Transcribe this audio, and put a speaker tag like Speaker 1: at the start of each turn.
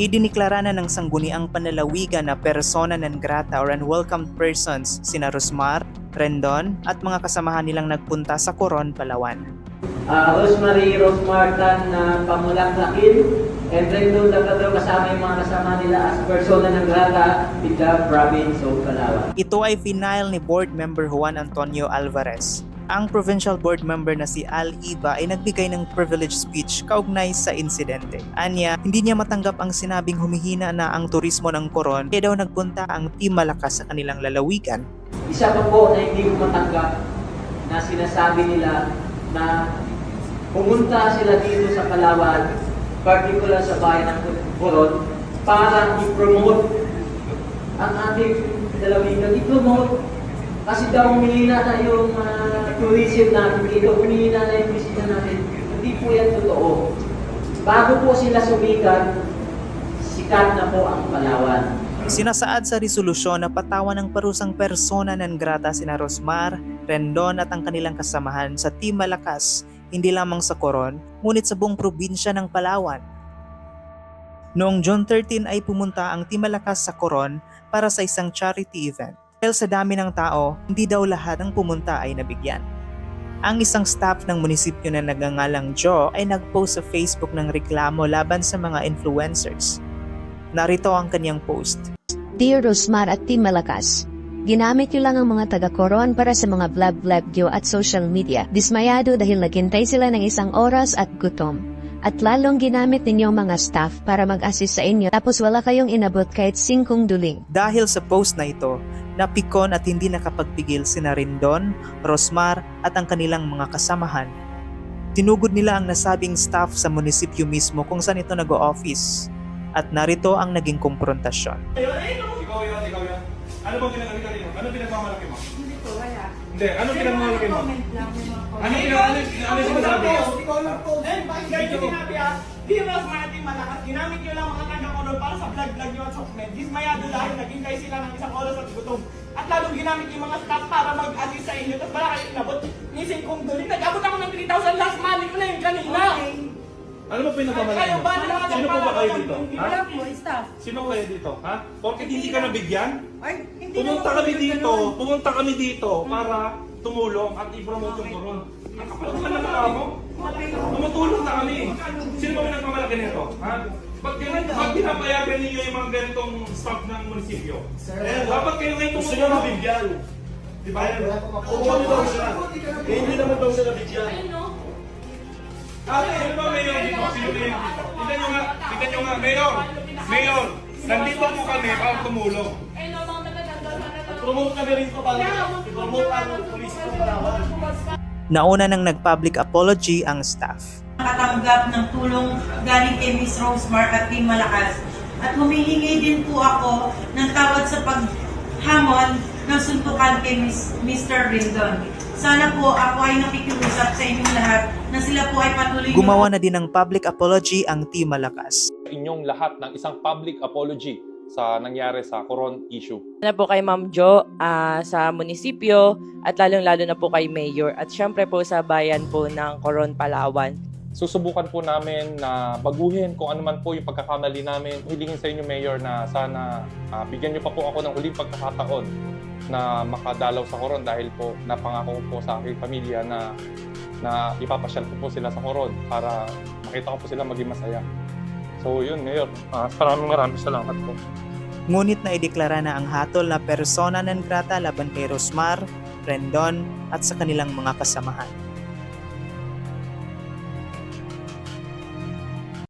Speaker 1: Idiniklara na ng sangguniang panlalawigan na persona non grata or unwelcome persons sina Rosmar, Rendon at mga kasamahan nilang nagpunta sa Coron, Palawan.
Speaker 2: Ah, Rosemary Rose Martan na pamulaklakin and doon daw kasama yung mga kasama nila as persona ng grata with the province of Palawan.
Speaker 1: Ito ay final ni board member Juan Antonio Alvarez. Ang provincial board member na si Al Iba ay nagbigay ng privilege speech kaugnay sa insidente. Anya, hindi niya matanggap ang sinabing humihina na ang turismo ng Coron kaya daw nagpunta ang Team Malakas sa kanilang lalawigan.
Speaker 2: Isa pa po na hindi ko matanggap na sinasabi nila na pumunta sila dito sa Palawan, particular sa bayan ng Coron, para i-promote ang ating dalawigan. I-promote kasi daw humihina na yung ah, tourism natin dito, humihina na yung bisita natin. Hindi po yan totoo. Bago po sila sumikat, sikat na po ang Palawan.
Speaker 1: Sinasaad sa resolusyon na patawan ng parusang persona ng grata sina Rosmar, Rendon at ang kanilang kasamahan sa Team Malakas, hindi lamang sa Coron, ngunit sa buong probinsya ng Palawan. Noong June 13 ay pumunta ang Team Malakas sa Coron para sa isang charity event. Dahil sa dami ng tao, hindi daw lahat ng pumunta ay nabigyan. Ang isang staff ng munisipyo na nagangalang Joe ay nagpost sa Facebook ng reklamo laban sa mga influencers. Narito ang kanyang post.
Speaker 3: Dear Rosmar at Team Malakas, Ginamit niyo lang ang mga taga-koron para sa mga vlog-vlog niyo at social media. Dismayado dahil naghintay sila ng isang oras at gutom. At lalong ginamit ninyo mga staff para mag-assist sa inyo tapos wala kayong inabot kahit singkong duling.
Speaker 1: Dahil sa post na ito, napikon at hindi nakapagpigil sina Rindon, Rosmar at ang kanilang mga kasamahan. Tinugod nila ang nasabing staff sa munisipyo mismo kung saan ito nag-o-office. At narito ang naging komprontasyon.
Speaker 4: Ikaw yan, ikaw yan. Ano bang pinag kanino? Ano pinagmamalaki mo?
Speaker 5: Hindi ko, wala.
Speaker 4: Hindi, ano pinagmamalaki mo?
Speaker 5: Comment lang, may mga comment.
Speaker 4: Ano pinag ano, ano sinasabi mo?
Speaker 6: Ikaw lang po. Eh, bakit ganito Di mas maraming malakas. Ginamit nyo lang mga taga-kolor para sa vlog-vlog nyo at supplement. Dismayado dahil naghintay sila ng isang oras at gutom. At lalong ginamit yung mga staff para mag-assist sa inyo. Tapos wala kayong inabot. Nising kong duling. Nag-abot ako ng 3,000 last money ko na yung kanina.
Speaker 5: Okay.
Speaker 4: Ano ba pinagmamalaki
Speaker 6: Kayo
Speaker 4: mo?
Speaker 6: ba naman
Speaker 4: Sino po ba kayo dito? Ha?
Speaker 5: Wala po, staff.
Speaker 4: Sino kayo dito? Ha? Porket hindi ka nabigyan?
Speaker 5: Ay, hindi
Speaker 4: Pumunta kami dito,
Speaker 5: ganun.
Speaker 4: pumunta kami dito para tumulong at i-promote yung koron. Nakapal ka na ba mo? Tumutulong na kami. Sino ba nagmamalaki nito? Ha? Ba't, gan- ba't pinapayagan ninyo yung mga ganitong staff ng munisipyo? Eh, dapat kayo ngayon
Speaker 7: Gusto
Speaker 4: tumulong.
Speaker 7: nyo mabigyan. Di ba? Umuwi daw sila. Eh, hindi naman daw sila bigyan.
Speaker 4: Ah, sino ba mayor dito? Sino mayor dito? Tignan nyo nga, tignan nyo nga, mayor! Mayor! Nandito po kami para tumulong.
Speaker 7: Promote kami rin ko para i-promote ang police ng Palawan.
Speaker 1: Nauna nang nag-public apology ang staff.
Speaker 5: nakatanggap ng tulong galing kay Miss Rosemar at Team Malakas. At humihingi din po ako ng tawad sa paghamon ng suntukan kay Mr. Rindon. Sana po ako ay nakikiusap sa inyong lahat na sila po ay patuloy
Speaker 1: Gumawa na din ng public apology ang Team Malakas.
Speaker 8: inyong lahat ng isang public apology sa nangyari sa Coron issue.
Speaker 9: na po kay Ma'am Jo ah, sa munisipyo at lalong-lalo na po kay Mayor at syempre po sa bayan po ng Coron, Palawan.
Speaker 8: Susubukan po namin na baguhin kung ano man po yung pagkakamali namin. Hilingin sa inyo, Mayor, na sana ah, bigyan niyo pa po ako ng huling pagkakataon na makadalaw sa Coron dahil po napangako ko po sa aking pamilya na na ipapasyal ko po sila sa Coron para makita ko po sila maging masaya. So yun, Mayor. Ah, maraming maraming salamat po.
Speaker 1: Ngunit na ideklara na ang hatol na persona non grata laban kay Rosmar, Rendon at sa kanilang mga kasamahan.